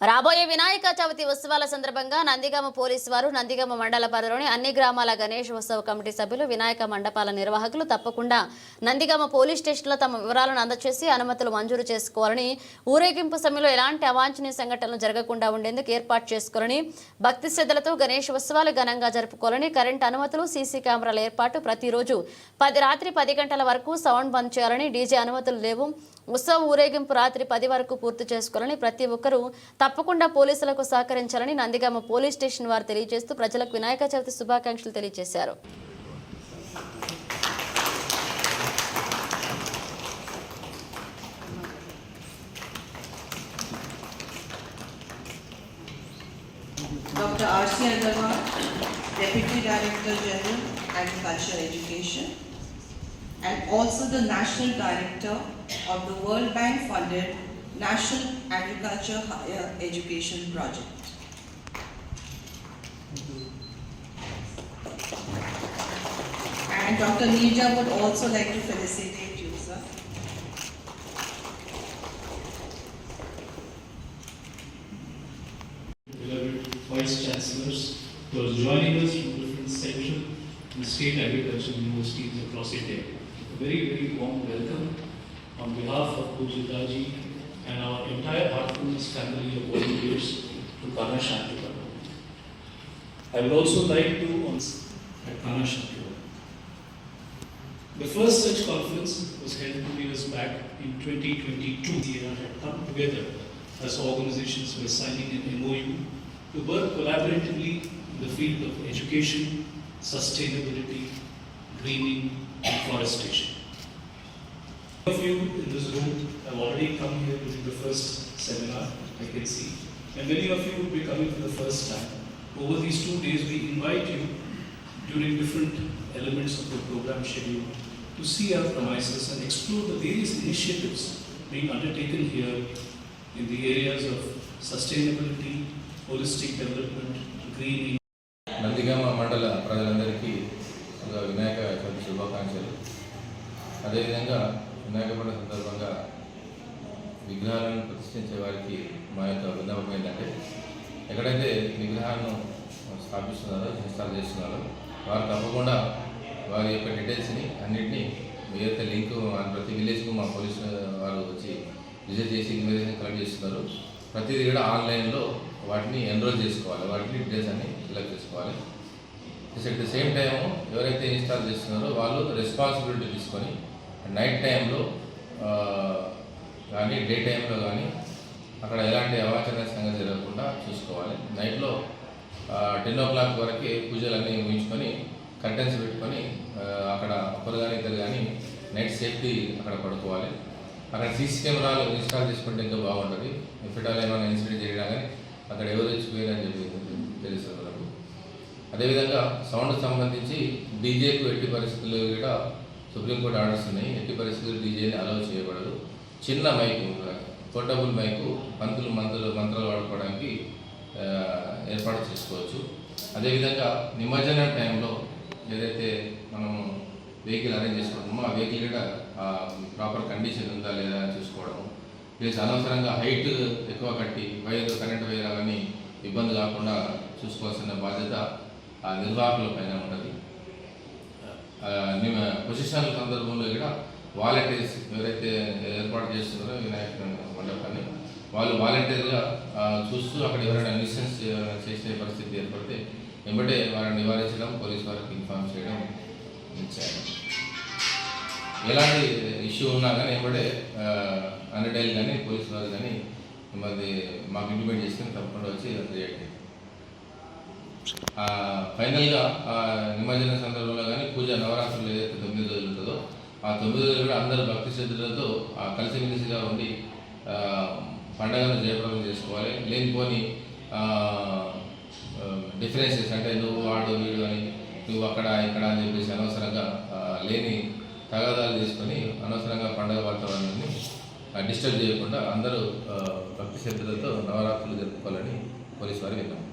రాబోయే వినాయక చవితి ఉత్సవాల సందర్భంగా నందిగామ పోలీసు వారు నందిగామ మండల పరిధిలోని అన్ని గ్రామాల గణేష్ ఉత్సవ కమిటీ సభ్యులు వినాయక మండపాల నిర్వాహకులు తప్పకుండా నందిగామ పోలీస్ స్టేషన్లో తమ వివరాలను అందజేసి అనుమతులు మంజూరు చేసుకోవాలని ఊరేగింపు సమయంలో ఎలాంటి అవాంఛనీయ సంఘటనలు జరగకుండా ఉండేందుకు ఏర్పాటు చేసుకోవాలని భక్తి శ్రద్ధలతో గణేష్ ఉత్సవాలు ఘనంగా జరుపుకోవాలని కరెంట్ అనుమతులు సీసీ కెమెరాల ఏర్పాటు ప్రతిరోజు పది రాత్రి పది గంటల వరకు సౌండ్ బంద్ చేయాలని డీజే అనుమతులు లేవు. ఉత్సవ ఊరేగింపు రాత్రి పది వరకు పూర్తి చేసుకోవాలని ప్రతి ఒక్కరూ తప్పకుండా పోలీసులకు సహకరించాలని నందిగామ పోలీస్ స్టేషన్ వారు తెలియజేస్తూ ప్రజలకు వినాయక చవితి శుభాకాంక్షలు తెలియజేశారు Dr. R.C. Agarwal, Deputy Director General, Agriculture Education, and also the National Director of the World Bank funded National Agriculture Higher Education Project. And Dr. Neerja would also like to felicitate you, sir. vice chancellors who joining us from different central and state agricultural universities across India. Very, very warm welcome on behalf of Pujitaji and our entire Heartfulness family of volunteers to Kana Shanti Bhavan. I would also like to announce at Kana Shanti The first such conference was held two years back in 2022. The era had come together as organizations were signing an MOU to work collaboratively in the field of education, sustainability, greening, Deforestation. Some of you in this room have already come here during the first seminar, I can see, and many of you will be coming for the first time. Over these two days, we invite you during different elements of the program schedule to see our premises and explore the various initiatives being undertaken here in the areas of sustainability, holistic development, greening. Nandigama ಮಂಡಲ అదేవిధంగా వినాయక పండుగ సందర్భంగా విగ్రహాలను ప్రతిష్ఠించే వారికి మా యొక్క విన్నపం ఏంటంటే ఎక్కడైతే విగ్రహాలను స్థాపిస్తున్నారో ఇన్స్టాల్ చేస్తున్నారో వారు తప్పకుండా వారి యొక్క డీటెయిల్స్ని అన్నింటినీ ఏదైతే లింక్ ప్రతి విలేజ్కు మా పోలీసు వారు వచ్చి విజిట్ చేసి ఇన్ఫర్మేషన్ కలెక్ట్ చేస్తున్నారు. ప్రతిదీ కూడా ఆన్లైన్లో వాటిని ఎన్రోల్ చేసుకోవాలి. వాటిని డీటెయిల్స్ అన్ని కలెక్ట్ చేసుకోవాలి. అట్ ద సేమ్ టైము ఎవరైతే ఇన్స్టాల్ చేస్తున్నారో వాళ్ళు రెస్పాన్సిబిలిటీ తీసుకొని నైట్ టైంలో కానీ డే టైంలో కానీ అక్కడ ఎలాంటి అవాంఛనీయ సంగతి జరగకుండా చూసుకోవాలి. నైట్లో టెన్ ఓ క్లాక్ వరకు పూజలన్నీ ఊహించుకొని కర్టెన్స్ పెట్టుకొని అక్కడ ఒకరు కానీ ఇద్దరు కానీ నైట్ సేఫ్టీ అక్కడ పడుకోవాలి. అక్కడ సీసీ కెమెరాలు ఇన్స్టాల్ చేసుకుంటే ఇంకా బాగుంటుంది. ఎఫిటాల్ ఏమైనా ఇన్సిడెంట్ చేయడం కానీ అక్కడ ఎవరు తెచ్చిపోయారని చెప్పి తెలుసు మనకు అదేవిధంగా సౌండ్ సంబంధించి డీజేకు ఎట్టి పరిస్థితుల్లో కూడా సుప్రీంకోర్టు ఆర్డర్స్ ఉన్నాయి. ఎట్టి పరిస్థితుల్లో డీజేని అలౌ చేయబడదు. చిన్న మైకు పోర్టబుల్ మైకు పంతులు మంత్రులు మంత్రాలు వాడుకోవడానికి ఏర్పాటు చేసుకోవచ్చు. అదేవిధంగా నిమజ్జనం టైంలో ఏదైతే మనము వెహికల్ అరేంజ్ చేసుకుంటామో ఆ వెహికల్ కూడా ప్రాపర్ కండిషన్ ఉందా లేదా అని చూసుకోవడం ప్లస్ అనవసరంగా హైట్ ఎక్కువ కట్టి వైర్ కరెంట్ వైర్ అవన్నీ ఇబ్బంది కాకుండా చూసుకోవాల్సిన బాధ్యత ఆ నిర్వాహకుల పైన ఉంటుంది పొజిషన్ సందర్భంలో కూడా వాలంటీర్స్ ఎవరైతే ఏర్పాటు చేస్తున్నారో వినాయక మండపాన్ని వాళ్ళు వాలంటీర్గా చూస్తూ అక్కడ ఎవరైనా నిసెన్స్ చేసే పరిస్థితి ఏర్పడితే వెంబడే వారిని నివారించడం పోలీస్ వారికి ఇన్ఫార్మ్ చేయడం ఇచ్చారు. ఎలాంటి ఇష్యూ ఉన్నా కానీ వెంబడే అన్నిటైల్ కానీ పోలీస్ వారు కానీ మరి మాకు ఇంటిమేట్ చేసుకుని తప్పకుండా వచ్చి రియాక్ట్ ఫైనల్గా నిమజ్జన సందర్భంలో కానీ పూజ నవరాత్రులు ఏదైతే తొమ్మిది రోజులు ఉంటుందో ఆ తొమ్మిది రోజులు కూడా అందరూ భక్తి శ్రద్ధలతో ఆ కలిసిమెలిసిగా ఉండి పండగను జయప్రదం చేసుకోవాలి. లేనిపోని డిఫరెన్సెస్ అంటే నువ్వు వాడు వీడు అని నువ్వు అక్కడ ఇక్కడ అని చెప్పేసి అనవసరంగా లేని తగాదాలు తీసుకొని అనవసరంగా పండగ వాతావరణాన్ని డిస్టర్బ్ చేయకుండా అందరూ భక్తి శ్రద్ధలతో నవరాత్రులు జరుపుకోవాలని పోలీసు వారి విన్నాం